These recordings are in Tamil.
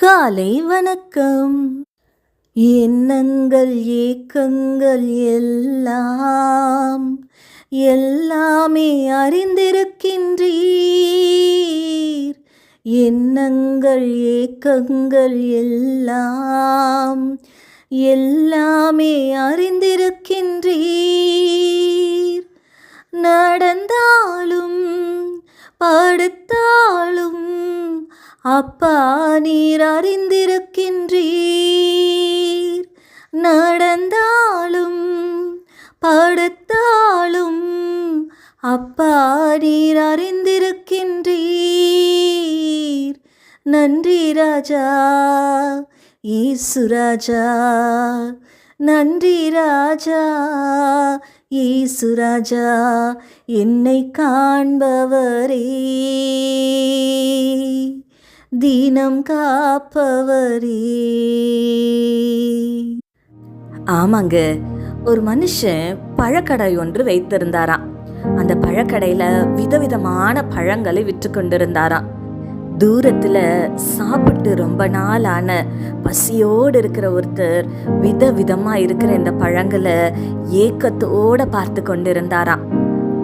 காலை வணக்கம். எண்ணங்கள் ஏக்கங்கள் எல்லாம் எல்லாமே அறிந்திருக்கின்றீர். எண்ணங்கள் ஏக்கங்கள் எல்லாம் எல்லாமே அறிந்திருக்கின்றீர். அப்பா நீர் அறிந்திருக்கின்றீர். நடந்தாலும் படுத்தாலும் அப்பா நீர் அறிந்திருக்கின்றீர். நன்றி ராஜா ஈசு ராஜா. நன்றி ராஜா ஈசு ராஜா என்னை காண்பவரே. தீனம் காப்பவரே. ஆமாங்க ஒரு மனுஷன் பழக்கடை ஒன்று வைத்திருந்தாராம். அந்த பழக்கடையில விதவிதமான பழங்களை விற்று கொண்டிருந்தாராம். தூரத்துல சாப்பிட்டு ரொம்ப நாள் ஆன பசியோடு இருக்கிற ஒருத்தர் விதவிதமா இருக்கிற இந்த பழங்களை ஏக்கத்தோட பார்த்து கொண்டிருந்தாராம்.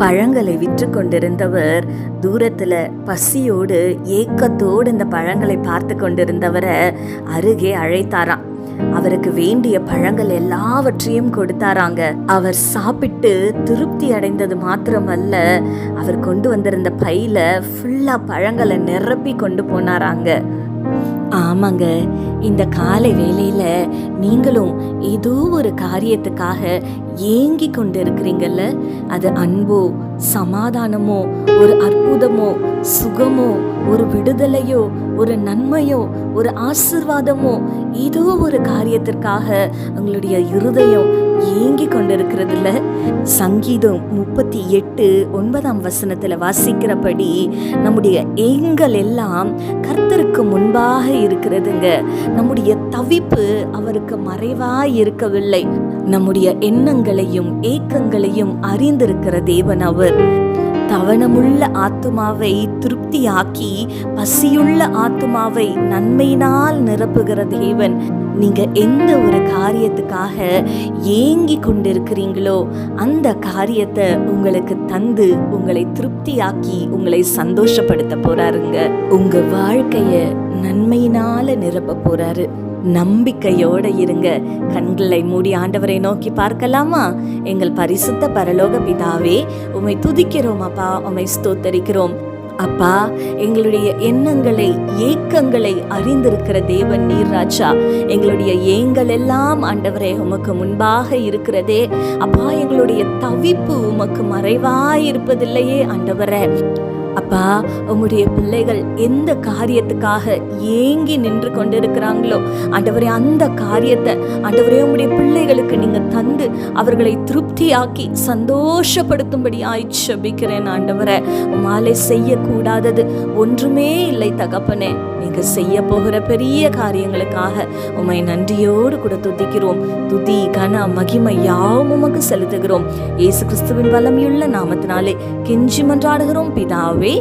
பழங்களை விற்று கொண்டிருந்தவர் தூரத்துல பசியோடு ஏக்கத்தோடு இந்த பழங்களை பார்த்து கொண்டிருந்தவரை அருகே அழைத்தாராம். அவருக்கு வேண்டிய பழங்கள் எல்லாவற்றையும் கொடுத்தாராங்க. அவர் சாப்பிட்டு திருப்தி அடைந்தது மாத்திரமல்ல அவர் கொண்டு வந்திருந்த பையில ஃபுல்லா பழங்களை நிரப்பி கொண்டு போனாராங்க. ஆமாங்க இந்த காலை வேளையில நீங்களும் ஏதோ ஒரு காரியத்துக்காக ஏங்கி கொண்டு இருக்கிறீங்கல்ல அது அன்போ சமாதானமோ ஒரு அற்புதமோ சுகமோ ஒரு விடுதலையோ ஒரு நன்மையோ ஒரு ஆசிர்வாதமோ ஏதோ ஒரு காரியத்திற்காக உங்களுடைய இருதயம் ஏங்கி கொண்டிருக்கிறதுல சங்கீதம் முப்பத்தி எட்டு ஒன்பதாம் வசனத்தில் வாசிக்கிறபடி நம்முடைய எங்கள் எல்லாம் கர்த்தருக்கு முன்பாக இருக்கிறதுங்க. நம்முடைய தவிப்பு அவருக்கு மறைவாய் இருக்கவில்லை. நம்முடைய எண்ணங்களையும் ஏக்கங்களையும் அறிந்திருக்கிற தேவன் அவர். கவனமுள்ள ஆத்துமாவை திருப்தியாக்கி பசியுள்ள ஆத்துமாவை நன்மையினால் நிரப்புகிற தேவன். நீங்க எந்த ஒரு காரியத்துக்காக ஏங்கி கொண்டிருக்கிறீங்களோ அந்த காரியத்தை உங்களுக்கு தந்து உங்களை திருப்தியாக்கி உங்களை சந்தோஷப்படுத்த போறாருங்க. உங்க வாழ்க்கைய நன்மையினால நிரப்ப போறாரு. நம்பிக்கையோட இருங்க. கண்களை மூடி ஆண்டவரை நோக்கி பார்க்கலாமா? எங்கள் பரிசுத்த பரலோக பிதாவே உம்மை துதிக்கிறோம் அப்பா. உம்மை ஸ்தோத்தரிக்கிறோம். அப்பா எங்களுடைய எண்ணங்களை ஏக்கங்களை அறிந்திருக்கிற தேவன் நீர் ராஜா. எங்களுடைய ஏங்கள் எல்லாம் ஆண்டவரே உமக்கு முன்பாக இருக்கிறதே. அப்பா எங்களுடைய தவிப்பு உமக்கு மறைவாயிருப்பதில்லையே ஆண்டவரே. அப்பா உம்முடைய பிள்ளைகள் எந்த காரியத்துக்காக ஏங்கி நின்று கொண்டிருக்கிறாங்களோ ஆண்டவரே அந்த காரியத்தை ஆண்டவரே உம்முடைய பிள்ளைகளுக்கு நீங்க தந்து அவர்களை திருப்தியாக்கி சந்தோஷப்படுத்தும்படி ஆய்ச்சபிக்கிறேன் ஆண்டவரை. உமாலே செய்யக்கூடாதது ஒன்றுமே இல்லை தகப்பனே. நீங்க செய்ய போகிற பெரிய காரியங்களுக்காக உம்மை நன்றியோடு கூட துதிக்கிறோம். துதி கன மகிமை யாவும் உமக்கு செலுத்துகிறோம். இயேசு கிறிஸ்துவின் வல்லமையுள்ள நாமத்தினாலே கெஞ்சி மன்றாடுகிறோம். பிதாவே